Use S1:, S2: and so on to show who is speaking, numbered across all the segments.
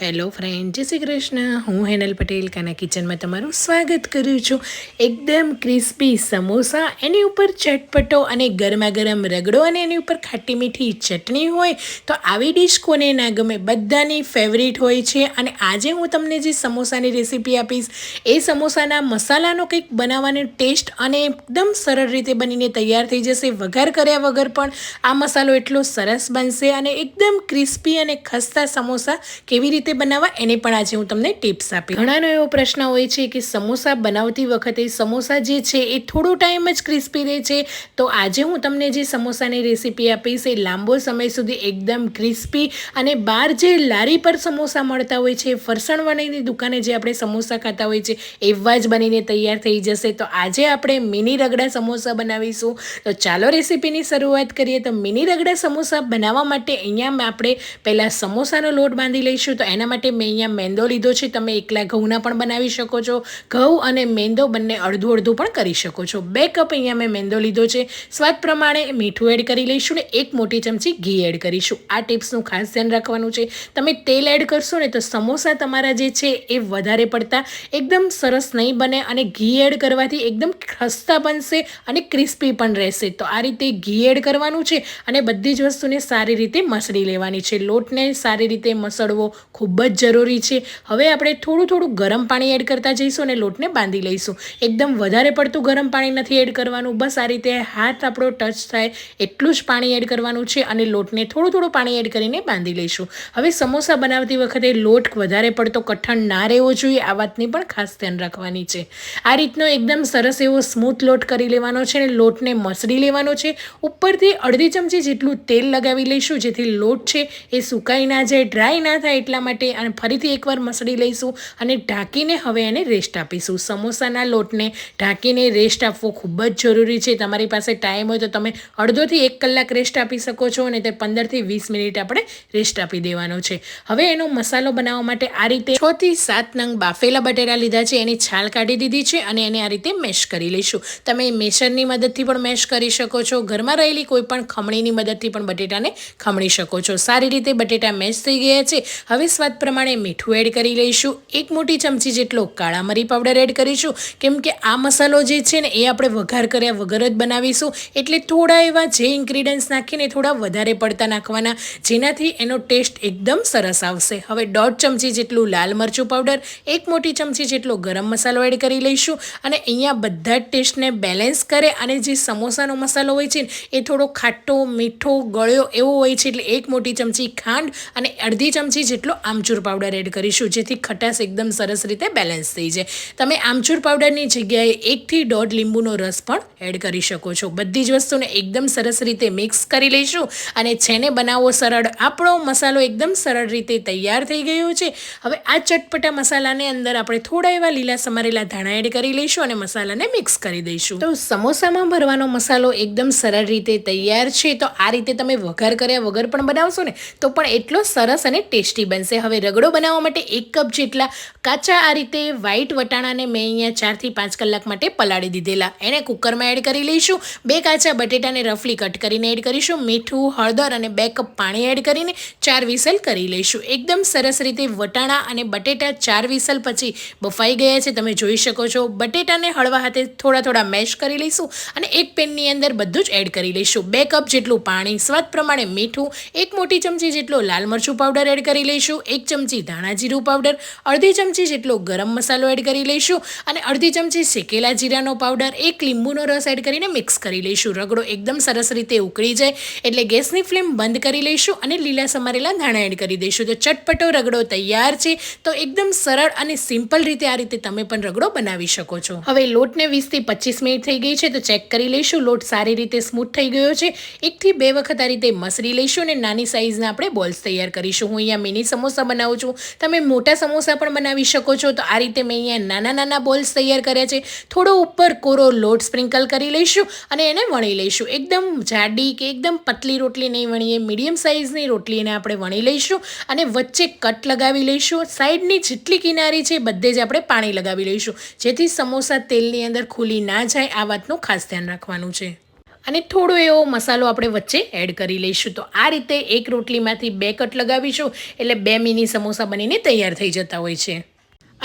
S1: Hello friend, જય શ્રી કૃષ્ણ. હું હેનલ પટેલ, કાના કિચનમાં તમારું સ્વાગત કરું છું. એકદમ ક્રિસ્પી સમોસા, એની ઉપર ચટપટો અને ગરમા ગરમ રગડો અને એની ઉપર ખાટી મીઠી ચટણી હોય તો આવી ડિશ કોને ના ગમે, બધાની ફેવરિટ હોય છે. અને આજે હું તમને જે સમોસાની રેસીપી આપીશ, એ સમોસાના મસાલાનો કંઈક બનાવવાનો ટેસ્ટ અને એકદમ સરળ રીતે બનીને તૈયાર થઈ જશે. વઘાર કર્યા વગર પણ આ મસાલો એટલો સરસ બનશે અને એકદમ ક્રિસ્પી અને ખસ્તા સમોસા કેવી રીતે બનાવવા એની પણ આજે હું તમને ટિપ્સ આપી ઘણાનો એવો પ્રશ્ન હોય છે કે સમોસા બનાવતી વખતે સમોસા જે છે એ થોડો ટાઈમ જ ક્રિસ્પી રહે છે? તો આજે હું તમને જે સમોસાની રેસીપી આપીશ એ લાંબો સમય સુધી એકદમ ક્રિસ્પી અને બહાર જે લારી પર સમોસા મળતા હોય છે, ફરસાણવાળીની દુકાને જે આપણે સમોસા ખાતા હોય છે, એવા જ બનીને તૈયાર થઈ જશે. તો આજે આપણે મિની રગડા સમોસા બનાવીશું. તો ચાલો રેસીપીની શરૂઆત કરીએ. તો મિની રગડા સમોસા બનાવવા માટે અહીંયા આપણે પહેલાં સમોસાનો લોટ બાંધી લઈશું. તો એના માટે મેં અહીંયા મેંદો લીધો છે. તમે એકલા ઘઉંના પણ બનાવી શકો છો. ઘઉં અને મેંદો બંને અડધું અડધું પણ કરી શકો છો. બે કપ અહીંયા મેં મેંદો લીધો છે. સ્વાદ પ્રમાણે મીઠું એડ કરી લઈશું ને એક મોટી ચમચી ઘી એડ કરીશું. આ ટિપ્સનું ખાસ ધ્યાન રાખવાનું છે. તમે તેલ એડ કરશો ને તો સમોસા તમારા જે છે એ વધારે પડતા એકદમ સરસ નહીં બને અને ઘી એડ કરવાથી એકદમ ખસ્તા બનશે અને ક્રિસ્પી પણ રહેશે. તો આ રીતે ઘી એડ કરવાનું છે અને બધી જ વસ્તુને સારી રીતે મસળી લેવાની છે. લોટને સારી રીતે મસળવો ખૂબ જ જરૂરી છે. હવે આપણે થોડું થોડું ગરમ પાણી એડ કરતા જઈશું અને લોટને બાંધી લઈશું. એકદમ વધારે પડતું ગરમ પાણી નથી એડ કરવાનું. બસ આ રીતે હાથ આપણો ટચ થાય એટલું જ પાણી એડ કરવાનું છે અને લોટને થોડું થોડું પાણી એડ કરીને બાંધી લઈશું. હવે સમોસા બનાવતી વખતે લોટ વધારે પડતો કઠણ ના રહેવો જોઈએ, આ વાતની પણ ખાસ ધ્યાન રાખવાની છે. આ રીતનો એકદમ સરસ એવો સ્મૂથ લોટ કરી લેવાનો છે અને લોટને મસળી લેવાનો છે. ઉપરથી અડધી ચમચી જેટલું તેલ લગાવી લઈશું, જેથી લોટ છે એ સુકાઈ ના જાય, ડ્રાય ના થાય એટલા માટે અને ફરીથી એકવાર મસળી લઈશું અને ઢાંકીને હવે એને રેસ્ટ આપીશું. સમોસાના લોટને ઢાંકીને રેસ્ટ આપવો ખૂબ જ જરૂરી છે. તમારી પાસે ટાઈમ હોય તો તમે અડધોથી એક કલાક રેસ્ટ આપી શકો છો અને તે પંદરથી વીસ મિનિટ આપણે રેસ્ટ આપી દેવાનો છે. હવે એનો મસાલો બનાવવા માટે આ રીતે છ થી સાત નંગ બાફેલા બટેરા લીધા છે. એની છાલ કાઢી દીધી છે અને એને આ રીતે મેશ કરી લઈશું. તમે મેશરની મદદથી પણ મેશ કરી શકો છો. ઘરમાં રહેલી કોઈ પણ ખમણીની મદદથી પણ બટેટાને ખમણી શકો છો. સારી રીતે બટેટા મેશ થઈ ગયા છે. હવે સ્વાદ પ્રમાણે મીઠું એડ કરી લઈશું. એક મોટી ચમચી જેટલો કાળા મરી પાવડર એડ કરીશું. કેમ કે આ મસાલો જે છે ને, એ આપણે વઘાર કર્યા વગર જ બનાવીશું. એટલે થોડા એવા જે ઇન્ગ્રીડિયન્ટ્સ નાખીને થોડા વધારે પડતા નાખવાના, જેનાથી એનો ટેસ્ટ એકદમ સરસ આવશે. હવે દોઢ ચમચી જેટલું લાલ મરચું પાવડર એક મોટી ચમચી જેટલો ગરમ મસાલો એડ કરી લઈશું. અને અહીંયા બધા જ ટેસ્ટને બેલેન્સ કરે અને જે સમોસાનો મસાલો હોય છે એ થોડો ખાટો, મીઠો, ગળ્યો એવો હોય છે, એટલે એક મોટી ચમચી ખાંડ અને અડધી ચમચી જેટલો આમચૂર પાવડર એડ કરીશું, જેથી ખટાશ એકદમ સરસ રીતે બેલેન્સ થઈ જાય. તમે આમચૂર પાવડરની જગ્યાએ એકથી દોઢ લીંબુનો રસ પણ એડ કરી શકો છો. બધી જ વસ્તુને એકદમ સરસ રીતે મિક્સ કરી લઈશું અને છેને બનાવવો સરળ, આપણો મસાલો એકદમ સરળ રીતે તૈયાર થઈ ગયો છે. હવે આ ચટપટા મસાલાને અંદર આપણે થોડા એવા લીલા સમારેલા ધાણા એડ કરી લઈશું અને મસાલાને મિક્સ કરી દઈશું. તો સમોસામાં ભરવાનો મસાલો એકદમ સરળ રીતે તૈયાર છે. તો આ રીતે તમે વઘાર કર્યા વગર પણ બનાવશો ને, તો પણ એટલો સરસ અને ટેસ્ટી બનશે. હવે રગડો બનાવવા માટે એક કપ જેટલા કાચા આ રીતે વ્હાઈટ વટાણાને મેં અહીંયા ચારથી પાંચ કલાક માટે પલાળી દીધેલા. એને કુકરમાં એડ કરી લઈશું. બે કાચા બટેટાને રફલી કટ કરીને એડ કરીશું. મીઠું, હળદર અને બે કપ પાણી એડ કરીને ચાર વિસલ કરી લઈશું. એકદમ સરસ રીતે વટાણા અને બટેટા ચાર વિસલ પછી બફાઈ ગયા છે. તમે જોઈ શકો છો. બટેટાને હળવા હાથે થોડા થોડા મેશ કરી લઈશું અને એક પેનની અંદર બધું જ એડ કરી લઈશું. બે કપ જેટલું પાણી, સ્વાદ પ્રમાણે મીઠું, એક મોટી ચમચી જેટલો લાલ મરચું પાવડર એડ કરી લઈશું. એક ચમચી ધાણા જીરું પાવડર અડધી ચમચી જેટલો ગરમ મસાલો એડ કરી લઈશું અને અડધી ચમચી શેકેલા જીરાનો પાવડર એક લીંબુનો રસ એડ કરીને મિક્સ કરી લઈશું. રગડો એકદમ સરસ રીતે ઉકળી જાય એટલે ગેસની ફ્લેમ બંધ કરી લઈશું અને લીલા સમારેલા ધાણા એડ કરી દઈશું. તો ચટપટો રગડો તૈયાર છે. તો એકદમ સરળ અને સિમ્પલ રીતે આ રીતે તમે પણ રગડો બનાવી શકો છો. હવે લોટને વીસથી પચીસ મિનિટ થઈ ગઈ છે તો ચેક કરી લઈશું. લોટ સારી રીતે સ્મૂથ થઈ ગયો છે. એકથી બે વખત આ રીતે મસરી લઈશું અને નાની સાઇઝના આપણે બોલ્સ તૈયાર કરીશું. હું અહીંયા મિની સમોસા બનાવું છું. તમે મોટા સમોસા પણ બનાવી શકો છો. તો આ રીતે મેં અહીંયા નાના નાના બોલ્સ તૈયાર કર્યા છે. થોડો ઉપર કોરો લોટ સ્પ્રિંકલ કરી લઈશું અને એને વણી લઈશું. એકદમ જાડી કે એકદમ પતલી રોટલી નહીં વણીએ. મીડિયમ સાઇઝની રોટલીને આપણે વણી લઈશું અને વચ્ચે કટ લગાવી લઈશું. સાઈડની જેટલી કિનારી છે બધે જ આપણે પાણી લગાવી લઈશું. જેથી સમોસા તેલની અંદર ખુલી ના જાય. આ વાતનું ખાસ ધ્યાન રાખવાનું છે. અને થોડો એવો મસાલો આપણે વચ્ચે એડ કરી લઈશું. તો આ રીતે એક રોટલીમાંથી બે કટ લગાવીશું, એટલે બે મિની સમોસા બનીને તૈયાર થઈ જતા હોય છે.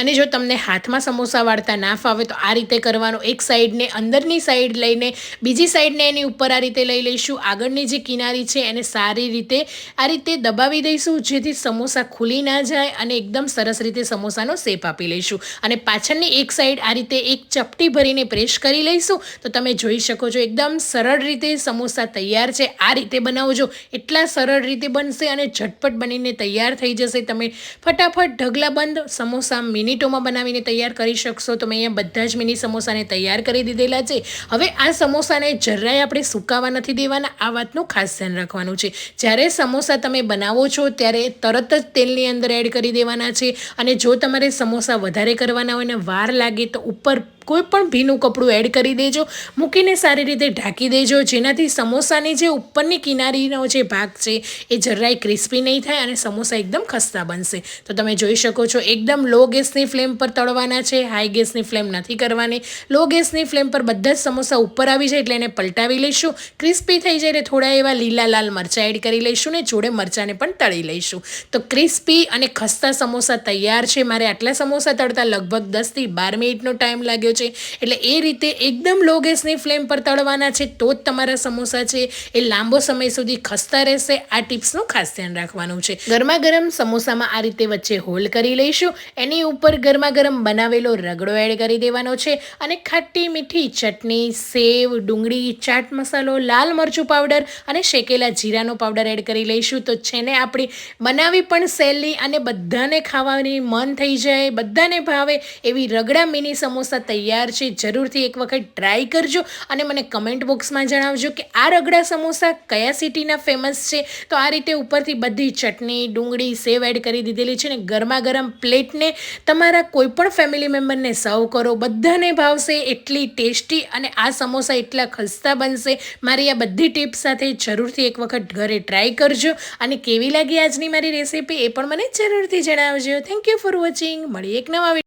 S1: અને જો તમને હાથમાં સમોસા વાળતા ના ફાવે, તો આ રીતે કરવાનું. એક સાઈડને અંદરની સાઈડ લઈને બીજી સાઈડને એની ઉપર આ રીતે લઈ લઈશું. આગળની જે કિનારી છે, એને સારી રીતે આ રીતે દબાવી દઈશું, જેથી સમોસા ખુલી ના જાય અને એકદમ સરસ રીતે સમોસાનો શેપ આપી લઈશું. અને પાછળની એક સાઈડ આ રીતે એક ચપટી ભરીને પ્રેસ કરી લઈશું. તો તમે જોઈ શકો છો, એકદમ સરળ રીતે સમોસા તૈયાર છે. આ રીતે બનાવજો. એટલા સરળ રીતે બનશે અને ઝટપટ બનીને તૈયાર થઈ જશે. તમે ફટાફટ ઢગલા બંધ સમોસા મિનિટોમાં બનાવીને તૈયાર કરી શકશો, તો મેં અહીંયા બધા જ મિની સમોસાને તૈયાર કરી દીધેલા છે. હવે આ સમોસાને જરાય આપણે સુકાવા નથી દેવાના, આ વાતનું ખાસ ધ્યાન રાખવાનું છે. જ્યારે સમોસા તમે બનાવો છો, ત્યારે તરત જ તેલની અંદર એડ કરી દેવાના છે. અને જો તમારે સમોસા વધારે કરવાના હોય ને વાર લાગે, તો ઉપર કોઈ પણ ભીનું કપડું એડ કરી દેજો, મૂકીને સારી રીતે ઢાંકી દેજો. જેનાથી સમોસાની જે ઉપરની કિનારીનો જે ભાગ છે, એ જરાય ક્રિસ્પી નહીં થાય અને સમોસા એકદમ ખસ્તા બનશે. તો તમે જોઈ શકો છો, એકદમ લો ગેસની ફ્લેમ પર તળવાના છે હાઈ ગેસની ફ્લેમ નથી કરવાની. લો ગેસની ફ્લેમ પર બધા જ સમોસા ઉપર આવી જાય એટલે એને પલટાવી લઈશું. ક્રિસ્પી થઈ જાય થોડા એવા લીલા લાલ મરચાં એડ કરી લઈશું ને જોડે મરચાંને પણ તળી લઈશું. તો ક્રિસ્પી અને ખસ્તા સમોસા તૈયાર છે. મારે આટલા સમોસા તળતા લગભગ દસથી બાર મિનિટનો ટાઈમ લાગ્યો છે. એટલે એ રીતે એકદમ લો ગેસની ફ્લેમ પર તળવાના છે, તો જ તમારા સમોસા છે, એ લાંબો સમય સુધી ખસતા રહેશે. આ ટિપ્સનું ખાસ ધ્યાન રાખવાનું છે. ગરમા ગરમ સમોસામાં આ રીતે વચ્ચે હોલ કરી લઈશું. એની ઉપર ગરમા ગરમ બનાવેલો રગડો એડ કરી દેવાનો છે અને ખાટી મીઠી ચટણી, સેવ, ડુંગળી, ચાટ મસાલો, લાલ મરચું પાવડર અને શેકેલા જીરાનો પાવડર એડ કરી લઈશું. તો છે ને આપણી બનાવી પણ સહેલી અને બધાને ખાવાની મન થઈ જાય, બધાને ભાવે એવી રગડા મિની સમોસા તૈયાર છે, જરૂરથી એક વખત ટ્રાય કરજો અને મને કમેન્ટ બોક્સમાં જણાવજો કે આ રગડા સમોસા કયા સિટીના ફેમસ છે. તો આ રીતે ઉપરથી બધી ચટણી, ડુંગળી સેવ એડ કરી દીધેલી છે ને ગરમા ગરમ પ્લેટને તમારા કોઈપણ ફેમિલી મેમ્બરને સર્વ કરો. બધાને ભાવશે એટલી ટેસ્ટી અને આ સમોસા એટલા ખસ્તા બનશે. મારી આ બધી ટિપ્સ સાથે જરૂરથી એક વખત ઘરે ટ્રાય કરજો અને કેવી લાગી આજની મારી રેસીપી એ પણ મને જરૂરથી જણાવજો. થેન્ક યુ ફોર વોચિંગ મળી એક નવા